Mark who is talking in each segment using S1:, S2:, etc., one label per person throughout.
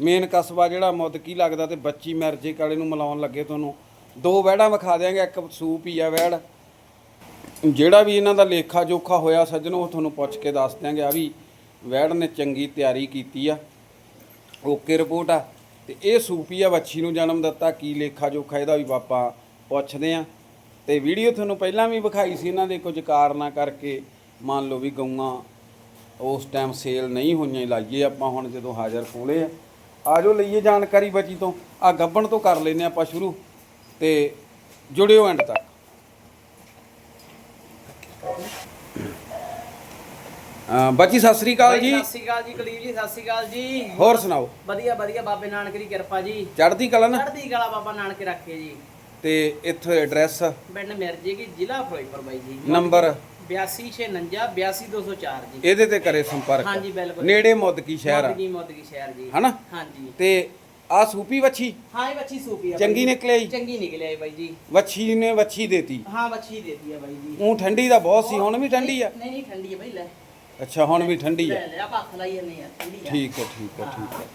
S1: Main ਕਸਬਾ ਜਿਹੜਾ ਮੁੱਦਕੀ ਲੱਗਦਾ ਤੇ ਬੱਚੀ ਮਿਰਜੇ ਕਾਲੇ ਨੂੰ ਮਿਲਾਉਣ ਲੱਗੇ ਤੁਹਾਨੂੰ। ਦੋ ਵਹਿੜਾਂ ਵਿਖਾ ਦਿਆਂਗੇ, ਇੱਕ ਸੂਪ ਹੀ ਆ ਵਹਿੜ। ਜਿਹੜਾ ਵੀ ਇਹਨਾਂ ਦਾ ਲੇਖਾ ਜੋਖਾ ਹੋਇਆ ਸੱਜਣੋ, ਉਹ ਤੁਹਾਨੂੰ ਪੁੱਛ ਕੇ ਦੱਸ ਦਿਆਂਗੇ। ਆ ਵੀ ਵਹਿੜ ਨੇ ਚੰਗੀ ਤਿਆਰੀ ਕੀਤੀ ਆ। ਓਕੇ ਰਿਪੋਰਟ ਆ। ਤੇ ਇਹ ਸੂਪੀ ਆ ਵੱਛੀ ਨੂੰ ਜਨਮ ਦਿੱਤਾ, ਕੀ ਲੇਖਾ ਜੋਖਾ ਇਹਦਾ ਵੀ ਆਪਾਂ ਪੁੱਛਦੇ ਆ। ਤੇ ਵੀਡੀਓ ਤੁਹਾਨੂੰ ਪਹਿਲਾਂ ਵੀ ਵਿਖਾਈ ਸੀ ਇਹਨਾਂ ਦੇ ਕੁਝ ਕਾਰਨਾਂ ਕਰਕੇ। ਮੰਨ ਲਓ ਵੀ ਗਊਆਂ ਉਸ ਟਾਈਮ ਸੇਲ ਨਹੀਂ ਹੋਈਆਂ, ਲਾਈਏ ਆਪਾਂ ਹੁਣ ਜਦੋਂ ਹਾਜ਼ਰ ਕੋਲੇ ਆ। ਆਜੋ ਲਈਏ ਜਾਣਕਾਰੀ ਬੱਚੀ ਤੋਂ। ਆ ਗੱਬਣ ਤੋਂ ਕਰ ਲੈਨੇ ਆਪਾਂ ਸ਼ੁਰੂ ਤੇ ਜੁੜਿਓ ਐਂਡ ਤੱਕ। ਬੱਚੀ ਸਤਿ ਸ੍ਰੀ ਅਕਾਲ ਜੀ।
S2: ਸਤਿ ਸ਼੍ਰੀ ਅਕਾਲ ਜੀ ਕੁਲਦੀਪ ਜੀ ਸਤਿ ਸ਼੍ਰੀ ਅਕਾਲ ਜੀ।
S1: ਹੋਰ ਸੁਣਾਓ?
S2: ਵਧੀਆ ਵਧੀਆ ਬਾਬੇ ਨਾਨਕ ਦੀ ਕਿਰਪਾ ਜੀ।
S1: ਚੜ੍ਹਦੀ ਕਲਾ ਨਾ?
S2: ਚੜ੍ਹਦੀ ਕਲਾ ਬਾਬਾ ਨਾਨਕ ਰੱਖੇ ਜੀ।
S1: ਤੇ ਇੱਥੇ ਐਡਰੈਸ
S2: ਪਿੰਡ ਮਿਰਜੇ ਕੀ ਜ਼ਿਲ੍ਹਾ ਫਿਰੋਜ਼ਪੁਰ ਬਾਈ ਜੀ।
S1: ਨੰਬਰ
S2: 8269 82204 ਜੀ।
S1: ਇਹਦੇ ਤੇ ਕਰੇ ਸੰਪਰਕ।
S2: ਹਾਂਜੀ ਬਿਲਕੁਲ
S1: ਨੇੜੇ ਮੁੱਦਕੀ ਸ਼ਹਿਰ ਆ?
S2: ਮੋਦਗੀ ਮੋਦਗੀ ਸ਼ਹਿਰ ਜੀ।
S1: ਹਨਾ?
S2: ਹਾਂਜੀ।
S1: ਤੇ ਆ ਸੂਪੀ ਵੱਛੀ?
S2: ਹਾਂ ਇਹ ਬੱਚੀ ਸੂਪੀ ਆ
S1: ਚੰਗੀ। ਨਿਕਲੇ ਜੀ?
S2: ਚੰਗੀ ਨਿਕਲਿਆ ਜੀ ਬਾਈ ਜੀ।
S1: ਵੱਛੀ ਨੇ ਵੱਛੀ ਦੇਤੀ।
S2: ਹਾਂ ਬੱਚੀ ਦੇਤੀ ਆ ਬਾਈ ਜੀ।
S1: ਉਹ ਠੰਡੀ ਦਾ ਬਹੁਤ ਸੀ ਹੁਣ ਵੀ ਠੰਡੀ ਆ?
S2: ਨਹੀਂ ਨਹੀਂ ਠੰਡੀ ਆ ਬਾਈ ਲੈ।
S1: ਅੱਛਾ ਹੁਣ ਵੀ ਠੰਡੀ ਆ।
S2: ਲੈ ਲੈ ਆਪਾਂ ਹੱਥ ਲਾਈ ਜਾਂਦੇ ਆ ਠੰਡੀ ਆ।
S1: ਠੀਕ ਹੈ ਠੀਕ ਹੈ। ਠੀਕ ਹੈ।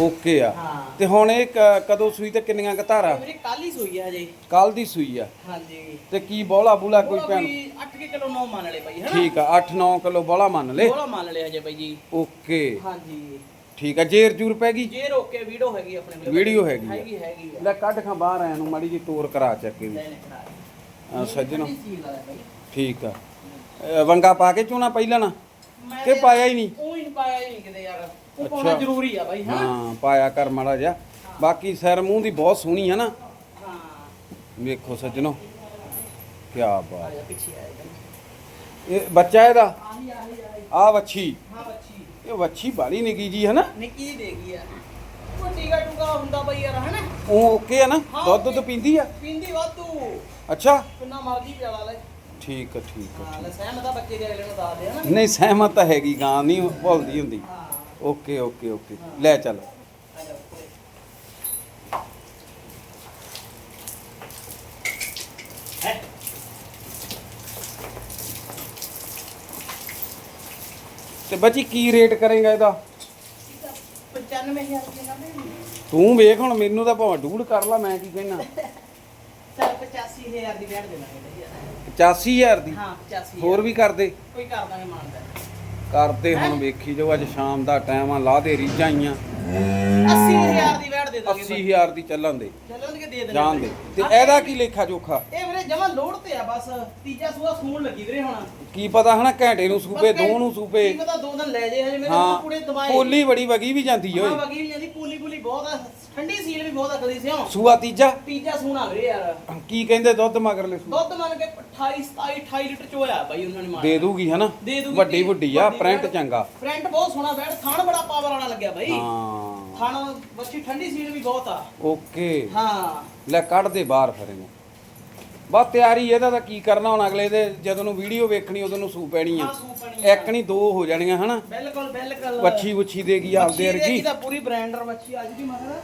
S1: ਓਕੇ ਆ।
S2: ਹਾਂ।
S1: ਤੇ ਹੁਣ ਇਹ ਕ- ਕਦੋਂ ਸੂਈ ਤੇ ਕਿੰਨੀਆਂ ਕੁ ਧਾਰਾਂ?
S2: ਵੀਰੇ ਕੱਲ ਹੀ ਸੂਈ ਆ ਜੀ
S1: ਕੱਲ ਦੀ ਸੂਈ ਆ।
S2: ਹਾਂਜੀ।
S1: ਤੇ ਕੀ ਬੋਲਾ ਬੁਲਾ ਕੋਈ ਭੈਣ?
S2: 8 ਕਿਲੋ ਨੌ ਮੰਨ ਲੈ ਬਾਈ ਹਨਾ?
S1: ਠੀਕ ਆ 8-9 ਕਿਲੋ ਬੋਲਾ ਮੰਨ ਲੈ
S2: ਬੋਲਾ ਮੰਨ ਲਿਆ ਜੇ ਬਾਈ ਜੀ।
S1: ਓਕੇ।
S2: ਹਾਂਜੀ।
S1: ਠੀਕ ਆ ਜੇਰ ਜੂਰ ਪੈ ਗਈ?
S2: ਜੇ ਰੋਕੇ ਵੀਡੀਓ ਹੈਗੀ ਆਪਣੇ ਕੋਲ।
S1: ਵੀਡੀਓ ਹੈਗੀ ਆ।
S2: ਹੈਗੀ ਹੈਗੀ ਆ।
S1: ਲੈ ਕੱਢ ਖਾਂ ਬਾਹਰ ਆਇਆ ਨੂੰ ਮਾੜੀ ਜੀ ਤੋਰ ਕਰਾ ਚੱਕੇ ਦੀ
S2: ਲੈ ਲੈ ਖੜਾ
S1: ਸੱਜਣੋ। ਠੀਕ ਆ। ਵੰਗਾ ਪਾ ਕੇ ਚੂਣਾ ਪਹਿਲਾਂ ਨਾ? ਕਿ
S2: ਤੇ-
S1: ਪਾਇਆ ਹੀ ਨਹੀਂ
S2: ਉਹ ਹੀ ਨੀ ਪਾਇਆ ਹੀ ਨਹੀਂ ਕਿਤੇ ਯਾਰ ਉਹ ਪਾਉਣਾ
S1: ਅੱਛਾ।
S2: ਜ਼ਰੂਰੀ ਆ ਬਾਈ ਹਾਂ
S1: ਹਾਂ ਪਾਇਆ ਕਰ ਮਾੜਾ ਜਿਹਾ। ਬਾਕੀ ਸਿਰ ਮੂੰਹ ਦੀ ਬਹੁਤ ਸੋਹਣੀ ਹੈ ਨਾ।
S2: ਹਾਂ।
S1: ਵੇਖੋ ਸੱਜਣੋ ਕੀ ਬਾਤ।
S2: ਆ ਜਾ ਪਿੱਛੇ ਆ ਜਾ
S1: ਇਹ ਬੱਚਾ ਇਹਦਾ?
S2: ਆਹੀ ਆਹੀ ਆਹੀ।
S1: ਆ ਵੱਛੀ।
S2: ਹਾਂ ਬੱਚੀ
S1: ਇਹ ਵੱਛੀ ਬਾਲੀ ਨਿੱਕੀ ਜੀ ਹੈ ਨਾ
S2: ਨਿੱਕੀ ਜਿਹੀ ਦੇ ਗਈ ਆ। ਉਹ ਟੀਕਾ ਟੂਕਾ ਹੁੰਦਾ ਬਾਈ ਯਾਰ ਹਨਾ?
S1: ਉਹ ਓਕੇ ਹੈ ਨਾ?
S2: ਹਾਂ,
S1: ਦੁੱਧ ਦੁੱਧ
S2: okay।
S1: ਪੀਂਦੀ ਆ?
S2: ਪੀਂਦੀ ਵਾਧੂ।
S1: ਅੱਛਾ।
S2: ਕਿੰਨਾ ਮਰਜ਼ੀ ਪਿਆਲਾ ਲੈ।
S1: ਠੀਕ ਆ ਠੀਕ ਆ
S2: ਹਾਂ ਲੈ ਸਹਿਮਤ ਆ ਬੱਚੇ ਦੇ ਅਗਲੇ ਨੂੰ ਦੱਸ ਦੇ ਹਨਾ?
S1: ਨਹੀਂ ਸਹਿਮਤ ਤਾਂ ਹੈਗੀ ਗਾਂ ਨਹੀਂ ਭੁੱਲਦੀ ਹੁੰਦੀ।
S2: ਹਾਂ।
S1: Okay okay okay. ਲੈ ਚੱਲ? ਤੇ ਬੱਚੀ ਕੀ ਰੇਟ ਕਰੇਗਾ ਇਹਦਾ?
S2: 95000 ਰੁਪਏ ਨਾਲ ਦੇ
S1: ਤੂੰ ਵੇਖ ਹੁਣ ਮੈਨੂੰ ਤਾਂ ਭਾਵੇਂ ਡੂੜ ਕਰ ਲਾ ਮੈਂ ਕੀ ਕਹਿਣਾ?
S2: ਚੱਲ 85000 ਦੀ ਬੈਠ ਦੇਣਾ ਇਹਦੇ। ਯਾਰ।
S1: 85000 ਦੀ?
S2: ਹਾਂ 85
S1: ਹੋਰ ਵੀ ਕਰਦੇ
S2: ਕੋਈ ਕਰ ਦਾਂਗੇ ਮਾਨਦਾ
S1: ਕਰਦੇ ਹੁਣ ਵੇਖੀ ਜੋ ਅੱਜ ਸ਼ਾਮ ਦਾ ਟਾਈਮ ਆ ਲਾ ਦੇ ਰੀਝਾਂ ਆਈਆਂ।
S2: 80000 ਦੀ ਬੈਠ ਦੇ ਦਾਂਗੇ
S1: 80000 ਦੀ ਚੱਲਣ ਦੇ।
S2: ਚੱਲਣ ਕੇ ਦੇ ਦੇਣਾ।
S1: ਜਾਣ ਦੇ। ਤੇ ਇਹਦਾ ਕੀ ਲੇਖਾ ਜੋਖਾ?
S2: ਇਹ ਵੀਰੇ ਜਮਾ ਲੋਡ ਤੇ ਆ ਬਸ। ਤੀਜਾ ਸੂਆ ਸੂਣ ਲੱਗੀ ਵੀਰੇ ਹੁਣ।
S1: ਕੀ ਪਤਾ ਹਨਾ ਘੰਟੇ ਨੂੰ ਸੂਪੇ
S2: ਬਸ
S1: ਦੋ ਨੂੰ ਸੂਪੇ।
S2: ਕੀ ਪਤਾ ਦੋ ਦਿਨ ਲੈ ਜੇ ਹਜੇ ਮੇਰੇ
S1: ਹਾਂ
S2: ਕੋਲ ਪੂਰੇ ਦਵਾਈ
S1: ਪੋਲੀ ਬੜੀ ਵਗੀ ਵੀ ਜਾਂਦੀ ਓਏ।
S2: ਵਗੀ ਵੀ ਜਾਂਦੀ ਪੂਲੀ ਪੂਲੀ ਬਹੁਤ ਆ। ਠੰਡੀ ਸੀਲ ਵੀ ਬਹੁਤ ਆ ਕਦੀ ਸਿਓ
S1: ਸੂਆ ਤੀਜਾ?
S2: ਤੀਜਾ ਸੂਣਾ ਵੀਰੇ ਯਾਰ।
S1: ਕੀ ਕਹਿੰਦੇ ਦੁੱਧ ਮਗਰਲੇ ਸੂ
S2: ਦੁੱਧ ਮੰਨ ਕੇ 28 27 28 ਲੀਟਰ ਚੋਇਆ ਬਾਈ ਉਹਨਾਂ ਨੇ ਮਾਰ
S1: ਦੇ ਦੂਗੀ ਹਨਾ?
S2: ਦੇ ਦੂਗੀ
S1: ਵੱਡੀ ਵੱਡੀ ਆ
S2: ਵੱਡੀ
S1: ਪ੍ਰਿੰਟ। ਚੰਗਾ।
S2: ਪ੍ਰਿੰਟ ਬਹੁਤ ਸੋਹਣਾ ਬੈਠ ਥਣ ਬੜਾ ਪਾਵਰ ਵਾਲਾ ਲੱਗਿਆ ਬਾਈ।
S1: ਹਾਂ।
S2: ਥਣ ਬੱਚੀ ਠੰਡੀ ਸੀਲ ਵੀ ਬਹੁਤ ਆ।
S1: ਓਕੇ।
S2: ਹਾਂ।
S1: ਲੈ ਕੱਢ ਦੇ ਬਾਹਰ ਫਿਰ ਇਹਨੂੰ। ਬਸ ਤਿਆਰੀ ਇਹਦਾ ਤਾਂ ਕੀ ਕਰਨਾ ਹੁਣ ਅਗਲੇ ਦੇ? ਜਦੋਂ ਨੂੰ ਵੀਡੀਓ ਵੇਖਣੀ ਉਦੋਂ ਨੂੰ ਸੂ ਪੈਣੀ ਆ।
S2: ਹਾਂ, ਪੈਣੀ।
S1: ਇੱਕ ਨਹੀਂ ਦੋ ਹੋ ਜਾਣੀਆਂ ਹਨਾ?
S2: ਬਿਲਕੁਲ ਬਿਲਕੁਲ।
S1: ਵੱਛੀ ਵੁੱਛੀ ਦੇਗੀ ਆਪਦੇ ਵਰਗੀ।
S2: ਇਹਦੀ ਤਾਂ ਪੂਰੀ ਬ੍ਰਾਂਡਰ ਬੱਚੀ ਅੱਜ ਦੀ ਮਗਰ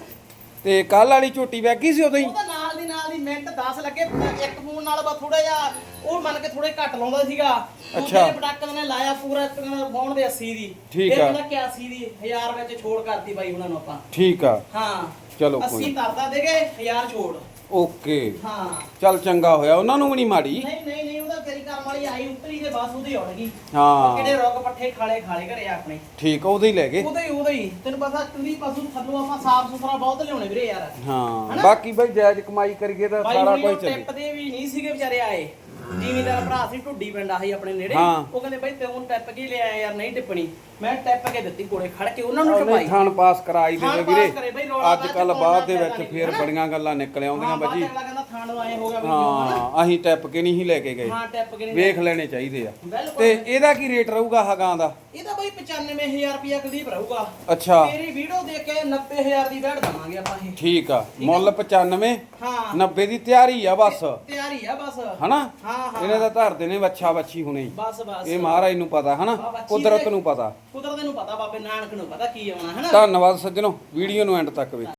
S1: ਤੇ ਕੱਲ ਵਾਲੀ ਝੋਟੀ ਵੈਗੀ ਸੀ ਉਦੋਂ ਹੀ?
S2: ਉਹਦਾ ਨਾਲ ਦੀ ਨਾਲ ਦੀ ਮਿੰਟ 10 ਲੱਗੇ ਇੱਕ ਫੋਨ ਨਾਲ ਬਾ ਥੋੜਾ ਜਿਹਾ ਉਹ ਮੰਨ ਕੇ ਥੋੜੇ ਘੱਟ ਲਾਉਂਦਾ ਸੀਗਾ।
S1: ਅੱਛਾ।
S2: ਪ੍ਰੋਡਕਟ ਨੇ ਲਾਇਆ ਪੂਰਾ ਫੋਨ ਦੇ 80 ਦੀ।
S1: ਠੀਕ ਆ।
S2: ਕਿ 80 ਦੀ 1000 ਵਿੱਚ ਛੋੜ ਕਰਤੀ ਬਾਈ ਉਹਨਾਂ ਨੂੰ ਆਪਾਂ।
S1: ਠੀਕ ਆ।
S2: ਹਾਂ।
S1: ਚਲੋ ਕੋਈ
S2: 80 ਤਰਦਾ ਦੇਗੇ 1000 ਛੋੜ।
S1: ਓਕੇ।
S2: ਹਾਂ।
S1: ਚੱਲ ਚੰਗਾ ਹੋਇਆ ਉਹਨਾਂ ਨੂੰ ਵੀ ਨਹੀਂ ਮਾੜੀ।
S2: ਨਹੀਂ ਨਹੀਂ ਨਹੀਂ ਉਹਦਾ ਤੇਰੀ ਕਰਮ ਵਾਲੀ ਆਈ ਉੱਤਰੀ ਤੇ ਬਸ ਉਹਦੀ ਉੜ ਗਈ
S1: ਹਾਂ।
S2: ਕਿਹੜੇ ਰੁੱਗ ਪੱਠੇ ਖਾਲੇ ਖਾਲੇ ਘਰੇ ਆਪਣੇ।
S1: ਠੀਕ ਉਹਦੇ ਹੀ ਲੈ ਗਏ।
S2: ਉਹਦੇ ਹੀ ਉਹਦੇ ਹੀ। ਤੈਨੂੰ ਪਤਾ ਚੁੰਦੀ ਪਸ਼ੂ ਥੱਲੋਂ ਆਪਾਂ ਸਾਫ਼ ਸੁਥਰਾ ਬਹੁਤ ਲਿਆਉਣੇ ਵੀਰੇ ਯਾਰ।
S1: ਹਾਂ
S2: ਹਨਾ?
S1: ਬਾਕੀ ਬਈ ਜਾਇਜ਼ ਕਮਾਈ ਕਰੀਏ ਤਾਂ
S2: ਬਾਈ
S1: ਸਾਰਾ
S2: ਹੁਣੀ
S1: ਕੁਝ
S2: ਉਹ
S1: ਚੱਲੇ।
S2: ਟਿੱਪ ਦੇ ਵੀ ਨਹੀਂ ਸੀਗੇ ਵਿਚਾਰੇ ਆਏ। ਜ਼ਿਮੀਦਾਰ ਭਰਾ ਸੀ ਢੁੱਡੀ ਪਿੰਡ ਆਹੀ ਆਪਣੇ ਨੇੜੇ।
S1: ਹਾਂ।
S2: ਉਹ ਕਹਿੰਦੇ ਬਾਈ ਤੂੰ ਟਿੱਪ ਕੀ ਲਿਆ ਯਾਰ ਨਹੀਂ ਟਿੱਪਣੀ। ਮੈਂ ਟਿੱਪ ਕੇ ਦਿੱਤੀ ਕੋਲੇ ਖੜ ਕੇ ਉਹਨਾਂ ਨੂੰ ਟਪਾਈ
S1: ਥਾਣ ਪਾਸ ਕਰਾਈ ਦੇ
S2: ਥਾਣ
S1: ਨੇ
S2: ਪਾਸ
S1: ਵੀਰੇ
S2: ਕਰੇ ਬਈ, ਰੌਲਾ
S1: ਅੱਜ
S2: ਬਾਅਦ
S1: ਕੱਲ ਬਾਅਦ ਦੇ ਵਿੱਚ ਫੇਰ ਬੜੀਆਂ ਗੱਲਾਂ ਨਿਕਲ ਆਉਂਦੀਆਂ ਬਾਜੀ।
S2: ਥਾਣ ਨੂੰ ਆਏ ਹੋ ਗਿਆ ਵੀ
S1: ਹਾਂ ਅਸੀਂ ਟੈਪ ਕੇ ਨਹੀਂ ਹੀ ਲੈ ਕੇ ਗਏ।
S2: ਹਾਂ ਟੈਪ ਕੇ ਨਹੀਂ
S1: ਵੇਖ ਲੈਣੇ ਚਾਹੀਦੇ ਆ।
S2: ਬਿਲਕੁਲ
S1: ਤੇ ਇਹਦਾ ਕੀ ਰੇਟ ਰਹੂਗਾ ਹਗਾਂ ਦਾ?
S2: ਇਹਦਾ ਬਈ 95000 ਰੁਪਿਆ ਕੁਲਦੀਪ ਰਹੂਗਾ।
S1: ਅੱਛਾ।
S2: ਤੇਰੀ ਵੀਡੀਓ ਦੇਖ ਕੇ 90000 ਦੀ ਬੈਠ ਦਵਾਂਗੇ ਆਪਾਂ ਇਹ।
S1: ਠੀਕ ਆ। ਮੁੱਲ 95
S2: ਹਾਂ।
S1: 90 ਦੀ ਤਿਆਰੀ ਆ ਬਸ।
S2: ਤਿਆਰੀ ਆ ਬਸ।
S1: ਹਨਾ?
S2: ਹਾਂ ਹਾਂ।
S1: ਇਹਨੇ ਤਾਂ ਧਰਦੇ ਨੇ ਵੱਛਾ ਵੱਛੀ ਹੁਣੇ। ਹੀ।
S2: ਬਸ ਬਸ।
S1: ਇਹ ਮਹਾਰਾਜ ਨੂੰ ਪਤਾ ਹਨਾ? ਕੁਦਰਤ
S2: ਦੇ-
S1: ਨੂੰ ਪਤਾ।
S2: ਕੁਦਰਤ ਨੂੰ ਪਤਾ ਬਾਬੇ ਨਾਨਕ ਨੂੰ ਪਤਾ ਕੀ ਆਉਣਾ
S1: ਧੰਨਵਾਦ ਸੱਜਣੋ ਵੀਡੀਓ ਨੂੰ ਐਂਡ ਤੱਕ ਵੇਖੋ।